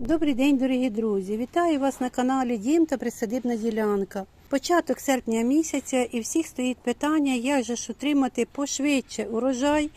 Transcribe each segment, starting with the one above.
Добрий день, дорогі друзі! Вітаю вас на каналі Дім та Присадибна ділянка. Початок серпня місяця і всіх стоїть питання, як же ж отримати пошвидше урожай,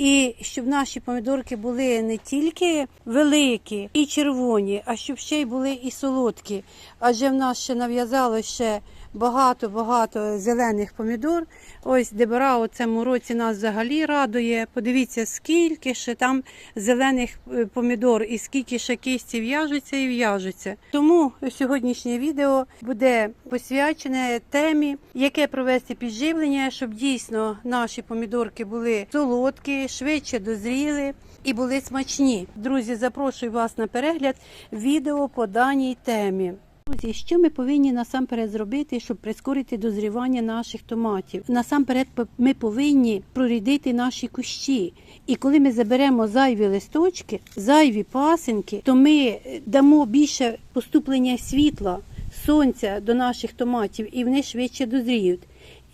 і щоб наші помідорки були не тільки великі і червоні, а щоб ще й були і солодкі. Адже в нас ще нав'язало ще багато-багато зелених помідор. Ось Дебора у цьому році нас взагалі радує. Подивіться, скільки ще там зелених е, помідор і скільки ще кисті в'яжуться і в'яжуться. Тому сьогоднішнє відео буде посвячене темі, яке провести підживлення, щоб дійсно наші помідорки були солодкі, швидше дозріли і були смачні. Друзі, запрошую вас на перегляд відео по даній темі. Друзі, що ми повинні насамперед зробити, щоб прискорити дозрівання наших томатів? Насамперед ми повинні прорідити наші кущі. І коли ми заберемо зайві листочки, зайві пасинки, то ми е, дамо більше поступлення світла, сонця до наших томатів, і вони швидше дозріють.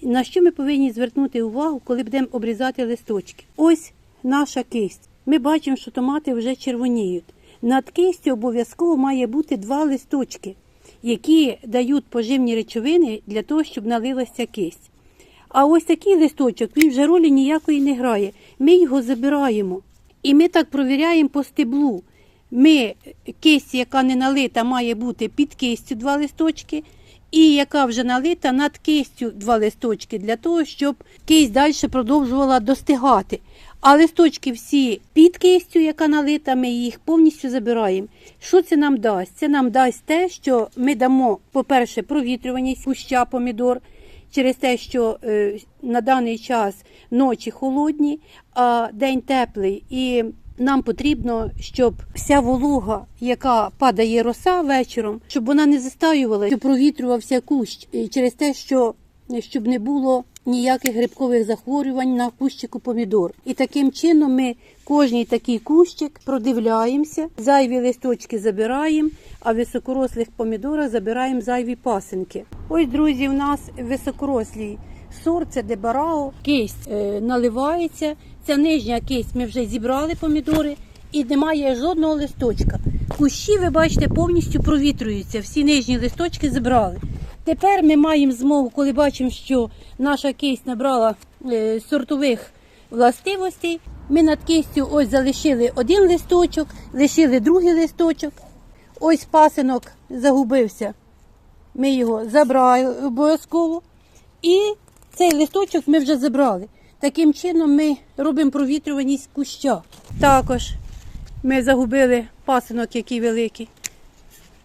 На що ми повинні звернути увагу, коли будемо обрізати листочки? Ось наша кисть. Ми бачимо, що томати вже червоніють. Над кистю обов'язково має бути два листочки які дають поживні речовини для того, щоб налилася кисть. А ось такий листочок, він вже ролі ніякої не грає. Ми його забираємо. І ми так провіряємо по стеблу. Ми кисть, яка не налита, має бути під кистю два листочки, і яка вже налита над кистю два листочки, для того, щоб кисть далі продовжувала достигати. А листочки всі під кистю, яка налита, ми їх повністю забираємо. Що це нам дасть? Це нам дасть те, що ми дамо, по-перше, провітрюваність куща помідор через те, що е, на даний час ночі холодні, а день теплий. І нам потрібно, щоб вся волога, яка падає роса вечором, щоб вона не застаювала, щоб провітрювався кущ через те, що щоб не було ніяких грибкових захворювань на кущику помідор. І таким чином ми кожний такий кущик продивляємося, зайві листочки забираємо, а високорослих помідорах забираємо зайві пасинки. Ось, друзі, у нас високорослий сорт, це дебарао, кисть е, наливається. Ця нижня кисть ми вже зібрали помідори і немає жодного листочка. Кущі, ви бачите, повністю провітрюються. Всі нижні листочки зібрали. Тепер ми маємо змогу, коли бачимо, що наша кисть набрала е, сортових властивостей. Ми над кистю ось залишили один листочок, лишили другий листочок. Ось пасинок загубився. Ми його забрали обов'язково. І цей листочок ми вже забрали. Таким чином ми робимо провітрюваність куща. Також ми загубили пасинок, який великий.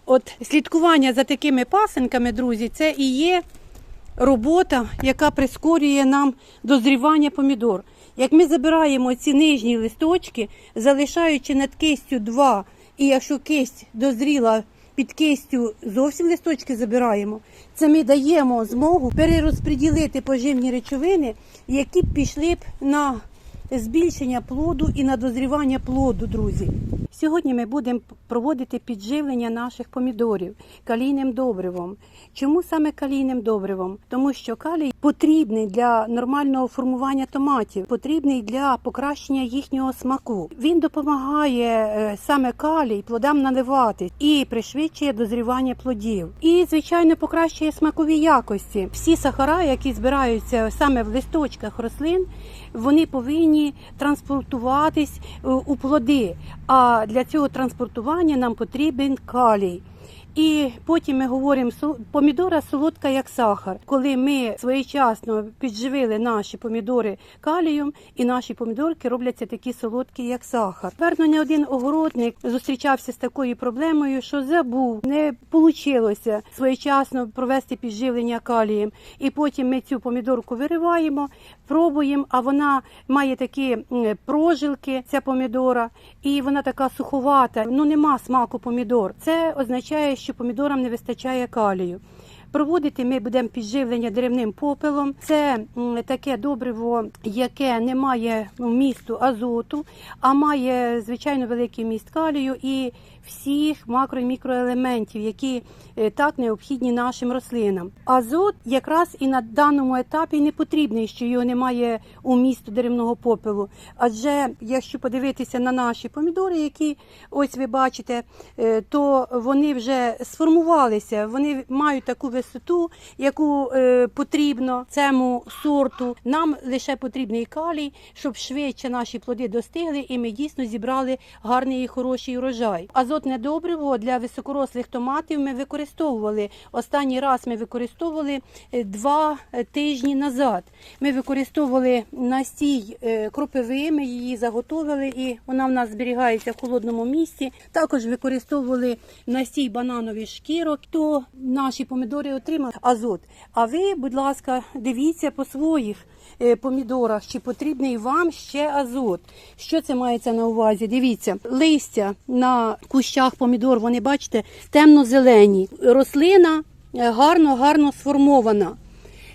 От слідкування за такими пасинками, друзі, це і є робота, яка прискорює нам дозрівання помідор. Як ми забираємо ці нижні листочки, залишаючи над кистю два, і якщо кисть дозріла під кистю, зовсім листочки забираємо, це ми даємо змогу перерозподілити поживні речовини, які б пішли б на збільшення плоду і на дозрівання плоду, друзі. Сьогодні ми будемо проводити підживлення наших помідорів калійним добривом. Чому саме калійним добривом? Тому що калій потрібний для нормального формування томатів, потрібний для покращення їхнього смаку. Він допомагає е, саме калій плодам наливати і пришвидшує дозрівання плодів. І, звичайно, покращує смакові якості. Всі сахара, які збираються саме в листочках рослин, вони повинні транспортуватись е, у плоди. А для цього транспортування нам потрібен калій. І потім ми говоримо, «Сол- помідора солодка як сахар. Коли ми своєчасно підживили наші помідори калієм, і наші помідорки робляться такі солодкі, як сахар. Верно, не один огородник зустрічався з такою проблемою, що забув, не вийшло своєчасно провести підживлення калієм. І потім ми цю помідорку вириваємо, пробуємо, а вона має такі прожилки, ця помідора, і вона така суховата. Ну нема смаку помідор. Це означає, що помідорам не вистачає калію. Проводити ми будемо підживлення деревним попелом. Це таке добриво, яке не має вмісту азоту, а має звичайно великий міст калію і всіх макро і мікроелементів, які е, так необхідні нашим рослинам. Азот якраз і на даному етапі не потрібний, що його немає у місту деревного попелу. Адже якщо подивитися на наші помідори, які ось ви бачите, е, то вони вже сформувалися, вони мають таку висоту, яку е, потрібно цьому сорту. Нам лише потрібний калій, щоб швидше наші плоди достигли, і ми дійсно зібрали гарний і хороший урожай. Азотне добриво для високорослих томатів ми використовували. Останній раз ми використовували е, два е, тижні назад. Ми використовували настій е, кропиви, ми її заготовили, і вона в нас зберігається в холодному місці. Також використовували настій бананових шкірок, то наші помідори отримали азот. А ви, будь ласка, дивіться по своїх помідорах, чи потрібний вам ще азот. Що це мається на увазі? Дивіться, листя на кущах помідор, вони бачите, темно-зелені. Рослина е, гарно-гарно сформована.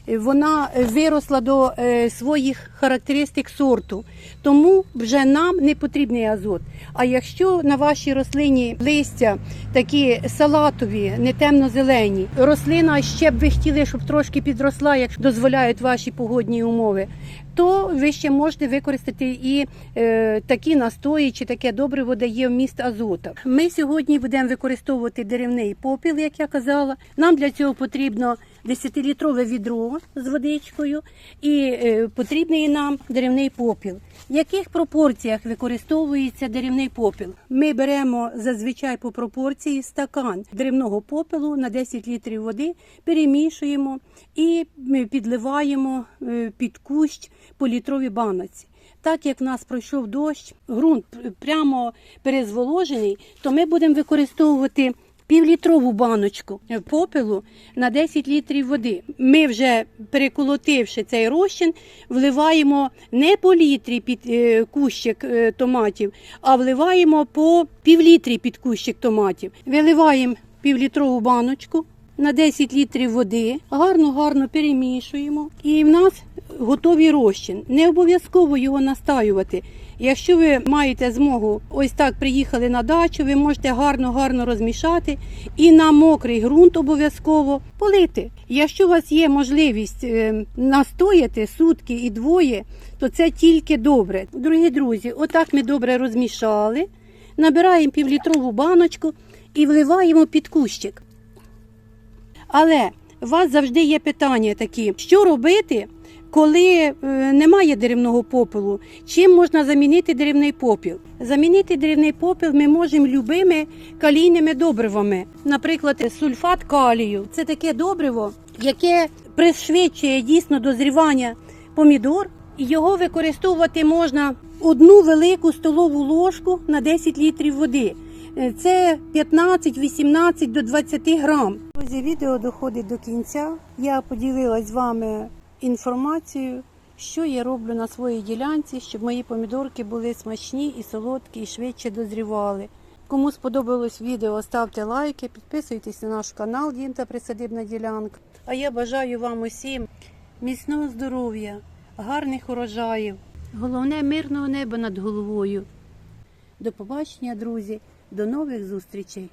Вона виросла до е, своїх характеристик сорту, тому вже нам не потрібний азот. А якщо на вашій рослині листя такі салатові, не темно-зелені, рослина ще б ви хотіли, щоб трошки підросла, якщо дозволяють ваші погодні умови, то ви ще можете використати і е, такі настої чи таке добриво дає вміст азота. Ми сьогодні будемо використовувати деревний попіл, як я казала. Нам для цього потрібно 10-літрове відро з водичкою і е, потрібний нам деревний попіл. В яких пропорціях використовується деревний попіл? Ми беремо зазвичай по пропорції стакан деревного попелу на 10 літрів води, перемішуємо і підливаємо е, під кущ по літровій баноці. Так як в нас пройшов дощ, ґрунт прямо перезволожений, то ми будемо використовувати півлітрову баночку попелу на 10 літрів води. Ми вже переколотивши цей розчин, вливаємо не по літрі під е, кущик е, томатів, а вливаємо по півлітрі під кущик томатів. Виливаємо півлітрову баночку на 10 літрів води, гарно-гарно перемішуємо. І в нас готовий розчин. Не обов'язково його настаювати. Якщо ви маєте змогу ось так приїхали на дачу, ви можете гарно-гарно розмішати і на мокрий ґрунт обов'язково полити. Якщо у вас є можливість е, настояти сутки і двоє, то це тільки добре. Дорогі друзі, отак ми добре розмішали, набираємо півлітрову баночку і вливаємо під кущик. Але у вас завжди є питання такі: що робити, коли е, немає деревного попелу? Чим можна замінити деревний попіл? Замінити деревний попіл ми можемо любими калійними добривами, наприклад, сульфат калію. Це таке добриво, яке пришвидшує дійсно дозрівання помідор. Його використовувати можна одну велику столову ложку на 10 літрів води. Е, Це 15-18 до 20 грам. Друзі, відео доходить до кінця. Я поділилась з вами інформацією, що я роблю на своїй ділянці, щоб мої помідорки були смачні і солодкі, і швидше дозрівали. Кому сподобалось відео, ставте лайки, підписуйтесь на наш канал Дім та Присадибна ділянка. А я бажаю вам усім міцного здоров'я, гарних урожаїв, головне мирного неба над головою. До побачення, друзі, до нових зустрічей!